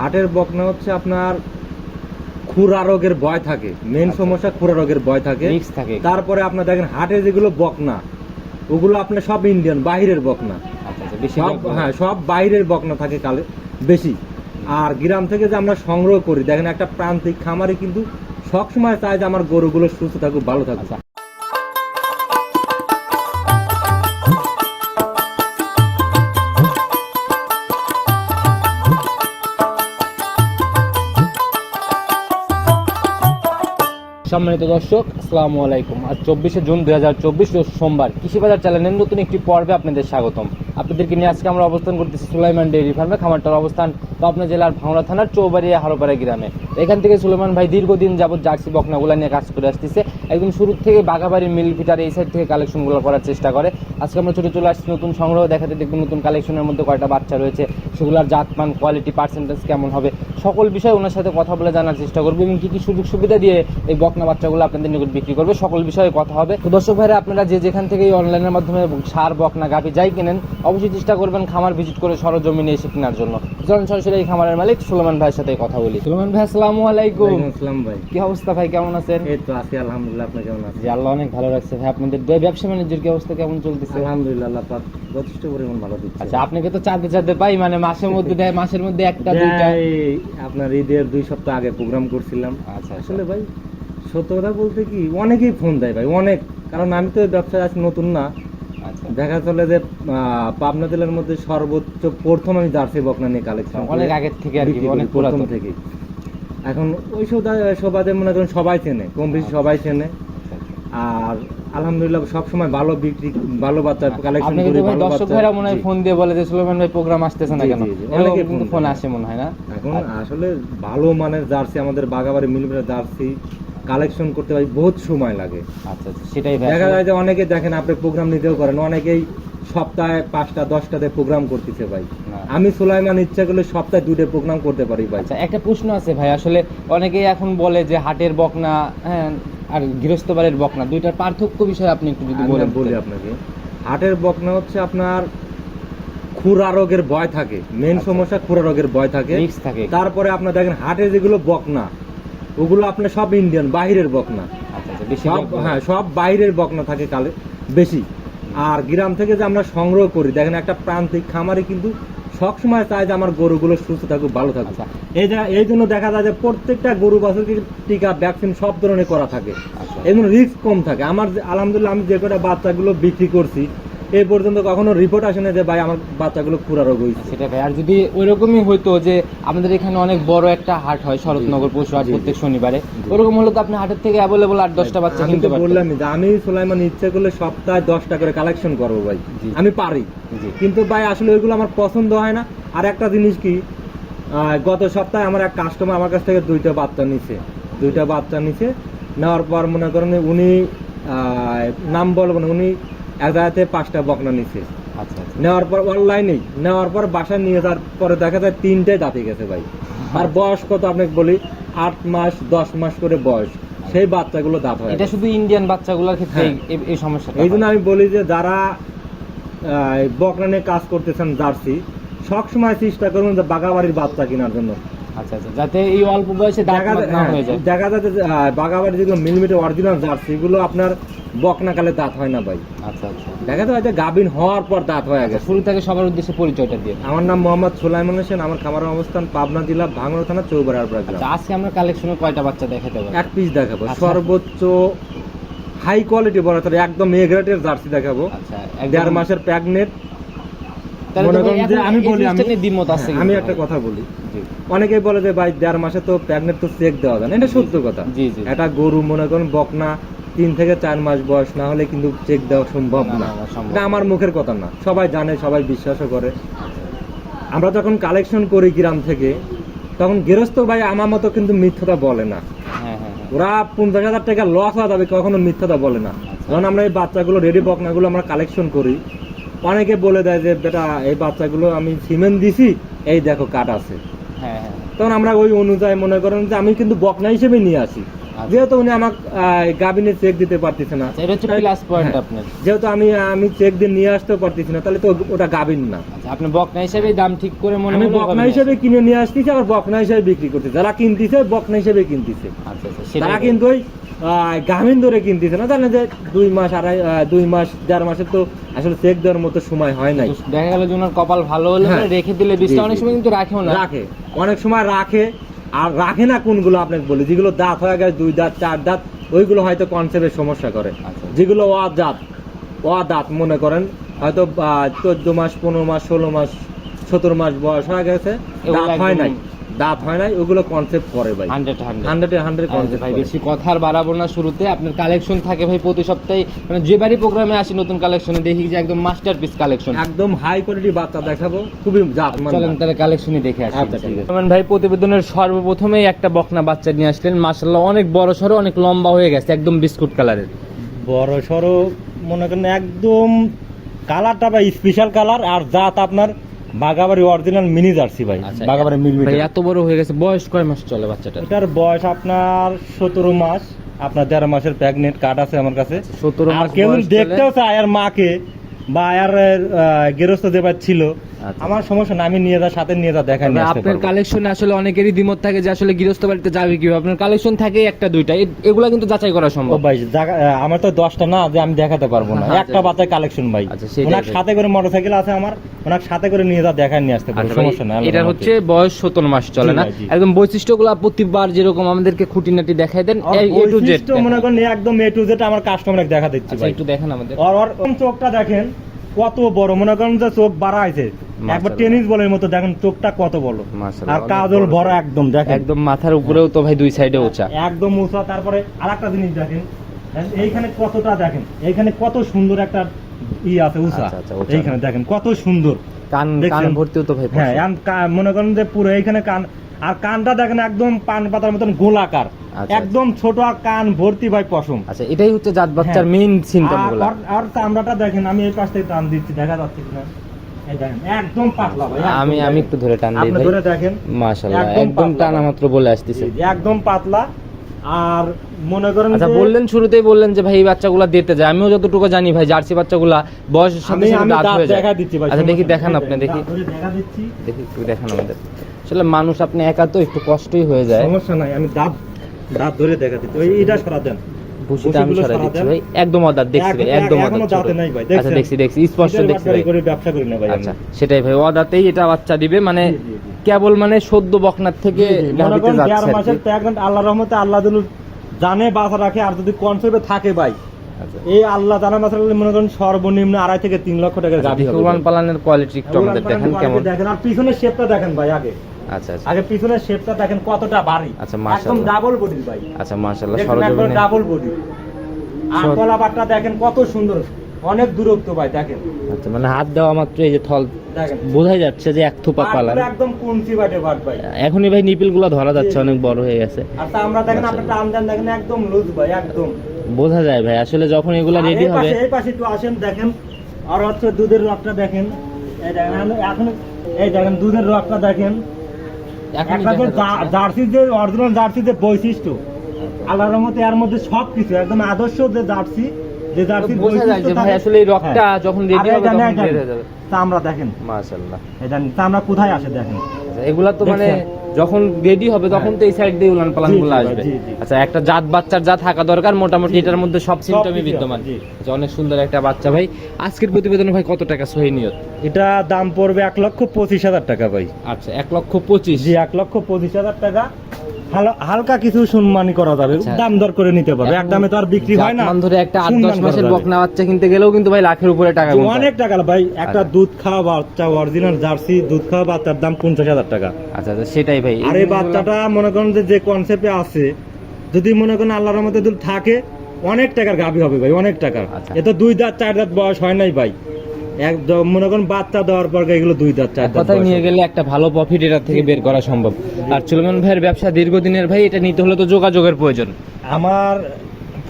হাটের বকনা হচ্ছে আপনার খুরা রোগের ভয় থাকে। মেন আচ্ছা। সমস্যা খুরা রোগের ভয় থাকে। থাকে। তারপরে আপনার দেখেন হাটে যেগুলো বকনা ওগুলো আপনার সব ইন্ডিয়ান বাইরের বকনা। আচ্ছা আচ্ছা বেশি সব হ্যাঁ সব বাইরের বকনা থাকে কালে বেশি। আর গ্রাম থেকে যে আমরা সংগ্রহ করি দেখেন একটা প্রান্তিক খামারে কিন্তু সবসময় চায় যে আমার গরুগুলো সুস্থ থাকুক ভালো থাকুক। সম্মানিত দর্শক, আসসালামু আলাইকুম। আজ চব্বিশে জুন দু হাজার চব্বিশ সোমবার। কৃষিবাজার চ্যানেলের নতুন একটি পর্বে আপনাদের স্বাগতম। আপনাদেরকে নিয়ে আজকে আমরা অবস্থান করতেছি সুলাইমান ডেইরি ফার্মে, খামারটার অবস্থান পাবনা জেলার ভাঙড়া থানার চৌবাড়িয়া হারোপাড়া গ্রামে। এখান থেকে সুলাইমান ভাই দীর্ঘদিন যাবৎ জার্সি বকনাগুলা নিয়ে কাজ করে আসতেছে। একদম শুরু থেকে বাগাবাড়ি মিল ফিটার এই সাইড থেকে কালেকশনগুলো করার চেষ্টা করে। আজকে আমরা ছোটো চলে আসছি নতুন সংগ্রহ, দেখাতে দেখব নতুন কালেকশনের মধ্যে কয়টা বাচ্চা রয়েছে, সেগুলোর জাতমান কোয়ালিটি পার্সেন্টেজ কেমন হবে, সকল বিষয়ে ওনার সাথে কথা বলে জানার চেষ্টা করব এবং কী কী সুযোগ সুবিধা দিয়ে এই বকনা বাচ্চাগুলো আপনাদের নিকট বিক্রি করবে, সকল বিষয়ে কথা হবে। তো দর্শক ভাইরা, আপনারা যে যেখান থেকে এই অনলাইনের মাধ্যমে সার, বকনা, গাভি যাই কেনেন, অবশ্যই চেষ্টা করবেন খামার ভিজিট করে সরজমিনে এসে কেনার জন্য। চলুন সরাসরি এই খামারের মালিক সুলেমান ভাইয়ের সাথে কথা বলি। সুলেমান ভাই আসসালামু আলাইকুম। আসসালাম ভাই। কি অবস্থা ভাই কেমন আছেন? এই তো আছি আলহামদুলিল্লাহ আপনি কেমন আছেন? জি আল্লাহ অনেক ভালো রাখছে ভাই। আপনাদের দুই ব্যবসা বাণিজ্যের কি অবস্থা কেমন চলতেছে? আলহামদুলিল্লাহ আল্লাহ পাক যথেষ্ট পরিমাণ ভালো দিচ্ছে। আচ্ছা আপনাকে তো চাঁদে চাঁদে পাই মানে মাসের মধ্যে দেয় মাসের মধ্যে একটা দুইটা? আপনার ঈদের দুই সপ্তাহ আগে প্রোগ্রাম করছিলাম। আচ্ছা আসলে আসলে ভাই সত্য কথা বলতে কি অনেকেই ফোন দেয় ভাই অনেক। কারণ আমি তো ব্যবসায় আছি নতুন না। আচ্ছা দেখা চলে যে পাবনা জেলার মধ্যে সর্বোচ্চ প্রথম আমি জার্সি বকনা নিয়ে কালেকশন অনেক আগের থেকে আর কি অনেক প্রথম থেকে এখন ওই সবাদে মনে করেন সবাই চেনে কম বেশি সবাই চেনে। আচ্ছা, আচ্ছা। আর আলহামদুলিল্লাহ সব সময় ভালো বিক্রি ভালো বাচ্চা কালেকশন করি ভালো দর্শক ভাইরা মনে হয় ফোন দিয়ে বলে যে সুলেমান ভাই প্রোগ্রাম আসতেছে না কেন? ফোন ফোন আসে। মনে হয় না? এখন আসলে ভালো মানের জার্সি আমাদের বাগাবাড়ি মিলবে জার্সি কালেকশন করতে ভাই বহুত সময় লাগে। আচ্ছা আচ্ছা সেটাই দেখা যায় যে অনেকে দেখেন আপনি প্রোগ্রাম নিতেও করেন অনেকেই সপ্তাহে পাঁচটা দশটাতে প্রোগ্রাম করতেছে ভাই। আমি সুলাইমান ইচ্ছা করলে সপ্তাহে দুটো প্রোগ্রাম করতে পারি ভাই। আচ্ছা একটা প্রশ্ন আছে ভাই আসলে অনেকেই এখন বলে যে হাটের বকনা হ্যাঁ আর গৃহস্থবাড়ির বকনা দুইটার পার্থক্য বিষয়ে আপনি একটু যদি বলেন। বলি আপনাকে হাটের বকনা হচ্ছে আপনার খুরা রোগের ভয় থাকে মেন আচ্ছা। সমস্যা খুরা রোগের ভয় থাকে। তারপরে আপনার দেখেন হাটে যেগুলো বকনা ওগুলো আপনার সব ইন্ডিয়ান বাইরের বকনা। আচ্ছা আচ্ছা সব হ্যাঁ সব বাইরের বকনা থাকে কালে বেশি। আর গ্রাম থেকে যে আমরা সংগ্রহ করি দেখেন একটা প্রান্তিক খামারে কিন্তু সবসময় চায় যে আমার গরুগুলো সুস্থ থাকুক ভালো থাকুক। আচ্ছা। এই যে এই জন্য দেখা যায় যে প্রত্যেকটা গরু বাছুরকে টিকা ভ্যাকসিন সব ধরনের করা থাকে। এই জন্য রিস্ক কম থাকে। আমার যে- আলহামদুলিল্লাহ আমি যে কটা বাচ্চাগুলো বিক্রি করছি এই পর্যন্ত কখনো রিপোর্ট আসে না যে ভাই আমার বাচ্চাগুলো খুরা রোগ হয়েছে সেটা ভাই আর যদি ওইরকমই হইতো যে আমাদের এখানে অনেক বড় একটা হাট হয় শরৎনগর পশু হাট। প্রত্যেক শনিবারে ওরকম হলে তো আপনি হাটের থেকে অ্যাভেলেবল আট দশটা বাচ্চা কিনতে পারতেন। বললামই যে আমি সুলাইমান ইচ্ছে করলে সপ্তাহে দশটা করে কালেকশন করব ভাই। আমি পারি। কিন্তু ভাই আসলে ওইগুলো আমার পছন্দ হয় না। আর একটা জিনিস কি গত সপ্তাহে আমার এক কাস্টমার আমার কাছ থেকে দুইটা বাচ্চা নিছে। দুইটা বাচ্চা নিছে নেওয়ার পর মনে করেন উনি নাম বলব না উনি এক জায়গাতে পাঁচটা বকনা নিছে। আচ্ছা আচ্ছা। নেওয়ার পর অনলাইনেই নেওয়ার পর নিয়ে যাওয়ার পরে দেখা যায় তিনটাই দাঁতে গেছে ভাই। আর বয়স কত আপনাকে বলি? আট মাস দশ মাস করে বয়স। সেই বাচ্চাগুলো দাঁত হয় এটা শুধু ইন্ডিয়ান বাচ্চাগুলোর ক্ষেত্রে হ্যাঁ। এই- সমস্যাটা এই জন্য আমি বলি যে যারা এই কাজ করতেছেন জার্সি সবসময় চেষ্টা করুন যে বাগাবাড়ির বাচ্চা কেনার জন্য। আচ্ছা আচ্ছা যাতে এই অল্প বয়সে দেখা মাত যায়- না হ্যাঁ, যায়। দেখা যাচ্ছে যে যেগুলো মিলিমিটার অরিজিনাল জার্সি এগুলো আপনার বকনা দাঁত না ভাই। আচ্ছা আচ্ছা। দেখা যায় যে গাভিন হওয়ার পর দাঁত হয়ে আচ্ছা, গেছে। শুরু থেকে সবার উদ্দেশ্যে পরিচয়টা দিয়ে আমার নাম মোহাম্মদ সুলাইমান হোসেন আমার খামারের অবস্থান পাবনা জেলা ভাঙড়া থানা চৌবাড়ি আরবরা গ্রাম। আচ্ছা আজকে আমরা কালেকশনে কয়টা বাচ্চা দেখাতে এক পিস দেখাবো। সর্বোচ্চ হাই কোয়ালিটি চলে একদম এ গ্রেডের জার্সি দেখাবো। দেড় মাসের প্যাগনেট আমি বলি আমি হ্যাঁ, আমি। একটা কথা বলি। বলে যে ভাই দেড় মাসে তো প্যাগনেট তো চেক দেওয়া যায় না। এটা সত্য কথা। একটা গরু মনে করেন বকনা তিন থেকে চার মাস বয়স না হলে কিন্তু চেক দেওয়া সম্ভব না, এটা আমার মুখের কথা না। সবাই জানে সবাই বিশ্বাসও করে। আচ্ছা, আমরা যখন কালেকশন করি গ্রাম থেকে তখন গৃহস্থ ভাই আমার মতো কিন্তু মিথ্যাটা বলে না। হ্যাঁ হ্যাঁ ওরা পঞ্চাশ হাজার টাকা লস হওয়া যাবে কখনো মিথ্যাটা বলে না। আচ্ছা। যখন আমরা এই বাচ্চাগুলো রেডি বকনাগুলো আমরা কালেকশন করি। অনেকে বলে দেয় যে বেটা এই বাচ্চাগুলো আমি সিমেন্ট দিছি এই দেখো কাট আছে। হ্যাঁ হ্যাঁ। তখন আমরা ওই অনুযায়ী মনে করেন যে আমি কিন্তু বকনা হিসেবে নিয়ে আসি। যেহেতু উনি আমাকে গাবিনে চেক দিতে পারতেছে না। আচ্ছা, এটা হচ্ছে প্লাস পয়েন্ট হ্যাঁ। আপনার। যেহেতু আমি আমি চেক দিয়ে নিয়ে আসতেও পারতেছি না তাহলে তো ওটা গাবিন না। আচ্ছা আপনি বকনা হিসেবে দাম ঠিক করে মনে আমি বকনা হিসেবে কিনে নিয়ে আসতেছি আবার বকনা হিসেবে বিক্রি করতেছি। যারা কিনতেছে বকনা হিসেবে কিনতেছে। আচ্ছা আচ্ছা তারা কিন্তু ওই গাভিন ধরে কিনতেছে না? জানেন যে দুই মাস আড়াই দুই মাস দেড় মাসের তো আসলে চেক দেওয়ার মতো সময় হয় নাই। দেখা গেল যে ওনার কপাল ভালো হলে হ্যাঁ। রেখে দিলে বীজটা অনেক সময় কিন্তু রাখেও না। রাখে। অনেক সময় রাখে। আর রাখে না কোনগুলো আপনাকে বলি? যেগুলো দাঁত হয়ে গেছে দুই দাঁত চার দাঁত ওইগুলো হয়তো কনসেপ্টের সমস্যা করে। আচ্ছা। যেগুলো অদাঁত অদাঁত মনে করেন। হয়তো চোদ্দ মাস পনেরো মাস ষোলো মাস সতেরো মাস বয়স হয়ে গেছে দাঁত হয় নাই। দাঁত হয় নাই ওগুলো কনসেপ্ট করে ভাই। হান্ড্রেড হান্ড্রেড হান্ড্রেড কনসেপ্ট ভাই বেশি কথা আর বাড়াবো না শুরুতে। আপনার কালেকশন থাকে ভাই প্রতি সপ্তাহে মানে যে বাড়ি প্রোগ্রামে আসি নতুন কালেকশনে দেখি যে একদম মাস্টারপিস কালেকশন একদম হাই কোয়ালিটি বাচ্চা দেখাবো খুবই জাত চলেন তাহলে কালেকশনই দেখে আসি। আচ্ছা, রহমান ভাই প্রতিবেদনের সর্বপ্রথমেই একটা বকনা বাচ্চা নিয়ে আসলেন। মাশাল্লাহ অনেক বড় সড়ো অনেক লম্বা হয়ে গেছে একদম বিস্কুট কালারের। বড় সড়ো মনে করেন একদম কালারটা ভাই স্পেশাল কালার আর জাত আপনার বাগাবাড়ি অরিজিনাল মিনি জার্সি ভাই আচ্ছা, বাগাবাড়ি ভাই এত বড় হয়ে গেছে বয়স কয় মাস চলে বাচ্চাটার? এটার বয়স আপনার সতেরো মাস আপনার দেড় মাসের প্রেগনেন্ট কার্ড আছে আমার কাছে। সতেরো মাস কেউ দেখতেও চায় আর মাকে বা আর গেরস্ত দেবার ছিল। আচ্ছা। আমার সমস্যা না আমি নিয়ে যা সাথে নিয়ে যা আপনার। কালেকশনে আসলে অনেকেরই দ্বিমত থাকে যে আসলে গৃহস্থ বাড়িতে যাবে কীভাবে। আপনার কালেকশন থাকে একটা দুইটা। এগুলা কিন্তু যাচাই করা সম্ভব। ভাই আমার তো দশটা না যে আমি দেখাতে পারব না। আচ্ছা। একটা বাচ্চার কালেকশন ভাই। ভাই। সাথে করে মোটরসাইকেল আছে আমার। ওনার সাথে করে নিয়ে যা দেখা নিয়ে আসতে পারব সমস্যা না এটার হচ্ছে বয়স সতেরো মাস চলে না। একদম বৈশিষ্ট্যগুলো প্রতিবার যেরকম আমাদেরকে খুঁটিনাটি দেন এ টু জেড মনে করেন একদম এ টু জেড আমার কাস্টমার দেখা দিচ্ছি আচ্ছা ভাই। একটু দেখেন আমাদের। আর ওর চোখটা দেখেন কত বড় মনে করেন যে চোখ বাড়া আছে একবার টেনিস বলের মতো দেখেন চোখটা কত বড়। আর কাজল বড়। ভরা একদম দেখেন। একদম মাথার উপরেও তো ভাই দুই সাইডে উঁচা। একদম উঁচা তারপরে আরেকটা জিনিস দেখেন এইখানে কতটা দেখেন এইখানে কত সুন্দর একটা ই আছে উঁচা আচ্ছা, আচ্ছা। এইখানে দেখেন কত সুন্দর কান কান দেখছেন? ভর্তিও তো ভাই হ্যাঁ। মনে করেন যে পুরো এইখানে কান আর কানটা দেখেন একদম পান পাতার মতন গোলাকার আচ্ছা। একদম ছোট আর কান ভর্তি ভাই পশম আচ্ছা এটাই হচ্ছে জাত বাচ্চার হ্যাঁ। মেইন সিমটম আর- গুলো আর- আর চামড়াটা দেখেন আমি এই পাশ থেকে টান দিচ্ছি দেখা যাচ্ছে কিনা একদম পাতলা ভাই আমি আমি। একটু ধরে টান দিই ভাই ধরে দেখেন মাশাআল্লাহ একদম টানা মাত্র বলে আসতেছে একদম পাতলা আর মনে করেন আচ্ছা বললেন শুরুতেই বললেন যে ভাই এই বাচ্চাগুলা দিতে যায়। আমিও যতটুকু জানি ভাই জার্সি বাচ্চাগুলা বয়সের সাথে সাথে দাঁত হয়ে যায়। দেখা দিচ্ছি ভাই আচ্ছা দেখি দেখান আপনি দেখি। দেখা দিচ্ছি। দেখি একটু দেখান আমাদের। আসলে মানুষ আপনি একা তো একটু কষ্টই হয়ে যায়। সমস্যা নাই আমি দাঁত দাঁত ধরে দেখা দিচ্ছি। ওই এটা সরা দেন। ভুসিটা আমি সরাই সরা দিচ্ছি ভাই। একদম অদাত দেখছি ভাই একদম এক- অদাত দাঁতে নাই ভাই, আচ্ছা দেখছি দেখছি স্পষ্ট দেখছি ভাই। করে ব্যবসা করি না ভাই আচ্ছা সেটাই ভাই অদাতেই এটা বাচ্চা দিবে মানে। কেবল মানে সদ্য বকনার থেকে। মাসের আল্লাহ রহমতে আল্লাহ জানে বাসা রাখে আর যদি কনসেপ্টে থাকে ভাই আচ্ছা। এই আল্লাহ জানা মাসা মনে করেন সর্বনিম্ন আড়াই থেকে তিন লক্ষ টাকার গাড়ি দেখি পালানের কোয়ালিটি একটু আমাদের দেখেন কেমন। দেখেন আর পিছনের শেপটা দেখেন ভাই আগে। আচ্ছা আচ্ছা। আগে পিছনের শেপটা দেখেন কতটা ভারী। আচ্ছা, একদম মাশাআল্লাহ। ডাবল বডি ভাই। আচ্ছা মাশাআল্লাহ সরজমিনে। ডাবল বডি আর কলাবারটা দেখেন কত সুন্দর। অনেক দূরত্ব ভাই দেখেন। আচ্ছা মানে হাত দেওয়া মাত্র এই যে থল বোঝাই যাচ্ছে যে এক থোপা পুরো একদম কুঞ্চি বাটে বাট ভাই। এখনই ভাই নিপিলগুলো ধরা যাচ্ছে অনেক বড় হয়ে গেছে। আর আমরা দেখেন আপনি টান দেন দেখেন একদম লুজ ভাই একদম। বোঝা যায় ভাই আসলে যখন এগুলো রেডি হবে এই পাশে একটু আসেন দেখেন। আর হচ্ছে দুধের রকটা দেখেন। এই দেখেন এখন এই দেখেন দুধের রকটা দেখেন। একটা যে দেখা যে অরিজিনাল জার্সির যে বৈশিষ্ট্য আল্লাহর মতে এর মধ্যে সব কিছু একদম আদর্শ যে জার্সি যে বোঝা যায় যে ভাই আসলে এই রকটা যখন রেডি হবে তখন বের হয়ে যাবে। চামড়া দেখেন। মাশাআল্লাহ। এই চামড়া কোথায় আসে দেখেন? আচ্ছা, এগুলা তো মানে যখন রেডি হবে তখন তো এই সাইড দিয়ে উলান পালানগুলো আসবে। আচ্ছা একটা জাত বাচ্চার যা থাকা দরকার মোটামুটি। এটার মধ্যে সব সিমটমই বিদ্যমান। আচ্ছা, অনেক সুন্দর একটা বাচ্চা ভাই। আজকের প্রতিবেদনে ভাই কত টাকা সহি নিয়ত? এটা দাম পড়বে এক লক্ষ পঁচিশ হাজার টাকা ভাই। আচ্ছা এক লক্ষ পঁচিশ। জি এক লক্ষ পঁচিশ হাজার টাকা। হালকা কিছু সম্মানী করা যাবে। আচ্ছা। দাম দর করে নিতে পারবে। এক দামে তো আর বিক্রি হয় না। ধরে একটা আট দশ মাসের। বকনা বাচ্চা কিনতে গেলেও কিন্তু ভাই লাখের উপরে টাকা অনেক টাকা ভাই। একটা আচ্ছা। দুধ খাওয়া বাচ্চা অরিজিনাল জার্সি দুধ খাওয়া বাচ্চার দাম পঞ্চাশ হাজার টাকা। আচ্ছা আচ্ছা সেটাই ভাই। আর এই বাচ্চাটা মনে করেন যে যে কনসেপ্টে আছে যদি মনে করেন আল্লাহর মধ্যে থাকে অনেক টাকার গাভি হবে ভাই অনেক টাকার। আচ্ছা। এ তো দুই দাঁত চার দাঁত বয়স হয় নাই ভাই। এক দ- মনে করেন বাচ্চা দেওয়ার পর এগুলো দুই দাঁত চার কথায় নিয়ে গেলে একটা ভালো প্রফিট এটা থেকে বের করা সম্ভব। আর চুলমান ভাইয়ের ব্যবসা দীর্ঘদিনের ভাই এটা নিতে হলে তো যোগাযোগের প্রয়োজন। আমার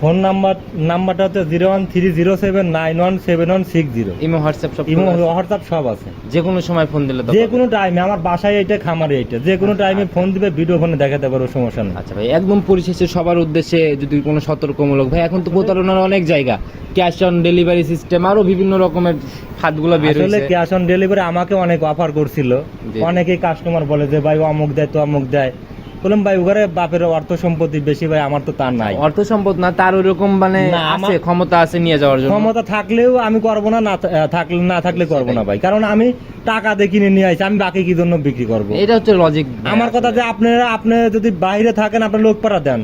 ফোন নাম্বার নাম্বারটা হচ্ছে zero one three zero seven nine one seven one six zero. Imo WhatsApp সব ইমো হোয়াটসঅ্যাপ সব আছে। যে কোনো সময় ফোন দিলে যে কোনো টাইমে আমার বাসায় এইটা খামারে এইটা। যে কোনো টাইমে ফোন দিবে ভিডিও ফোনে দেখাতে পারো সমস্যা নেই। আচ্ছা ভাই একদম পরিশেষে সবার উদ্দেশ্যে যদি কোনো সতর্কমূলক ভাই এখন তো প্রতারণার অনেক জায়গা। ক্যাশ অন ডেলিভারি সিস্টেম আরও বিভিন্ন রকমের হাতগুলো বের আসলে হয়েছে। ক্যাশ অন ডেলিভারি আমাকে অনেক অফার করছিল। অনেকেই কাস্টমার বলে যে ভাই অমুক দেয় তো অমুক দেয়। বললাম ভাই ওখানে বাপের অর্থ সম্পত্তি বেশি ভাই আমার তো তার নাই। অর্থ সম্পদ না তার ওইরকম মানে আছে ক্ষমতা আছে নিয়ে যাওয়ার জন্য। ক্ষমতা থাকলেও আমি করব না না থাকলে না থাকলে করব না ভাই। কারণ আমি টাকা দিয়ে কিনে নিয়ে আসি আমি বাকি কি জন্য বিক্রি করব? এটা হচ্ছে লজিক আমার কথা যে আপনারা আপনি যদি বাইরে থাকেন আপনার লোক পাঠা দেন।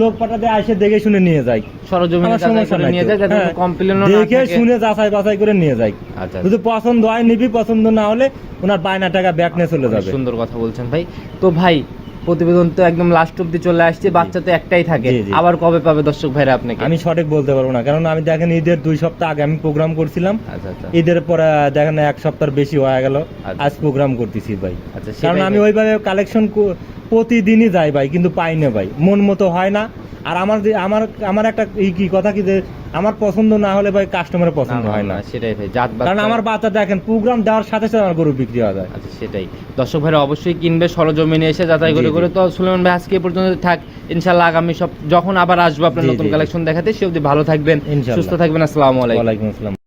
লোক পাঠা দিয়ে এসে দেখে শুনে নিয়ে যাই। সরজমিনে যাচাই সমস্যা করে নাই নিয়ে যায় যাতে হ্যাঁ, দেখে শুনে যাচাই বাছাই করে নিয়ে যাই। আচ্ছা যদি পছন্দ হয় নিবি পছন্দ না হলে ওনার বায়না টাকা ব্যাক নিয়ে চলে যাবে। সুন্দর কথা বলছেন ভাই। তো ভাই প্রতিবেদন তো একদম লাস্ট অব্দি চলে আসছে বাচ্চা তো একটাই থাকে। আবার কবে পাবে দর্শক ভাইরা আপনাকে? আমি সঠিক বলতে পারব না কারণ আমি দেখেন ঈদের দুই সপ্তাহ আগে আমি প্রোগ্রাম করছিলাম। আচ্ছা আচ্ছা। ঈদের পরে দেখেন এক সপ্তাহ বেশি হয়ে গেল আচ্ছা। আজ প্রোগ্রাম করতেছি ভাই। কারণ আমি ওইভাবে কালেকশন প্রতিদিনই যাই ভাই কিন্তু পাই না ভাই। মন মতো হয় না। আর আমার আমার আমার একটা এই কি কথা কি যে আমার পছন্দ না হলে ভাই কাস্টমারের পছন্দ হয় না। সেটাই ভাই জাত কারণ আমার বাচ্চা দেখেন প্রোগ্রাম দেওয়ার সাথে সাথে আমার গরু বিক্রি হয়ে যায়। আচ্ছা সেটাই। দর্শক ভাই অবশ্যই কিনবে সরজমিনে এসে যাচাই করে। করে তো সুলেমান ভাই আজকে পর্যন্ত থাক। ইনশাল্লাহ আগামী সব যখন আবার আসব আপনার নতুন। কালেকশন দেখাতে সে অবধি ভালো থাকবেন সুস্থ থাকবেন আসসালামু আলাইকুম। ওয়ালাইকুম আসসালাম।